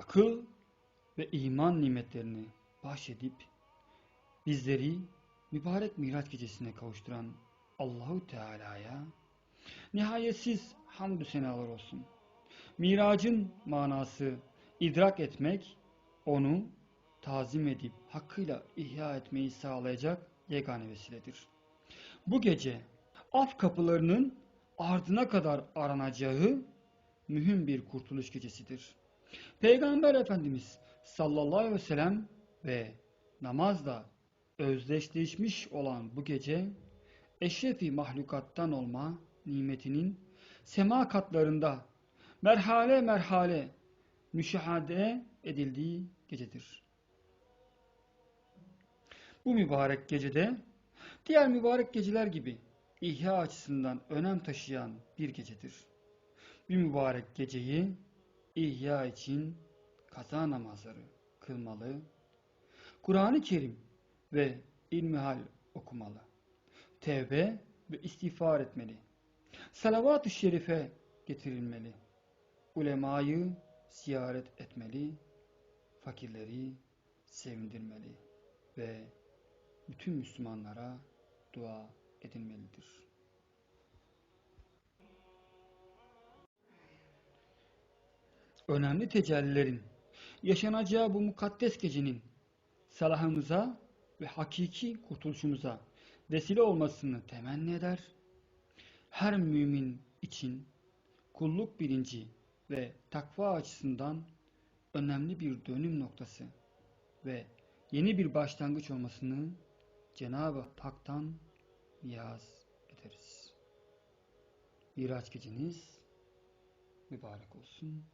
akıl ve iman nimetlerini bahşedip bizleri mübarek Miraç gecesine kavuşturan Allahu Teala'ya nihayetsiz hamdü senalar olsun. Miracın manası idrak etmek, onu tazim edip hakkıyla ihya etmeyi sağlayacak yegane vesiledir. Bu gece af kapılarının ardına kadar aranacağı mühim bir kurtuluş gecesidir. Peygamber Efendimiz sallallahu aleyhi ve sellem ve namazla özdeşleşmiş olan bu gece eşrefi mahlukattan olma nimetinin sema katlarında merhale merhale müşahede edildiği gecedir. Bu mübarek gecede diğer mübarek geceler gibi ihya açısından önem taşıyan bir gecedir. Bir mübarek geceyi ihya için kaza namazları kılmalı, Kur'an-ı Kerim ve ilmihal okumalı, tevbe ve istiğfar etmeli, salavat-ı şerife getirilmeli, ulemayı ziyaret etmeli, fakirleri sevindirmeli ve bütün Müslümanlara dua edilmelidir. Önemli tecellilerin yaşanacağı bu mukaddes gecenin salahımıza ve hakiki kurtuluşumuza vesile olmasını temenni eder. Her mümin için kulluk bilinci ve takva açısından önemli bir dönüm noktası ve yeni bir başlangıç olmasını Cenab-ı Hak'tan niyaz ederiz. Miraç geceniz mübarek olsun.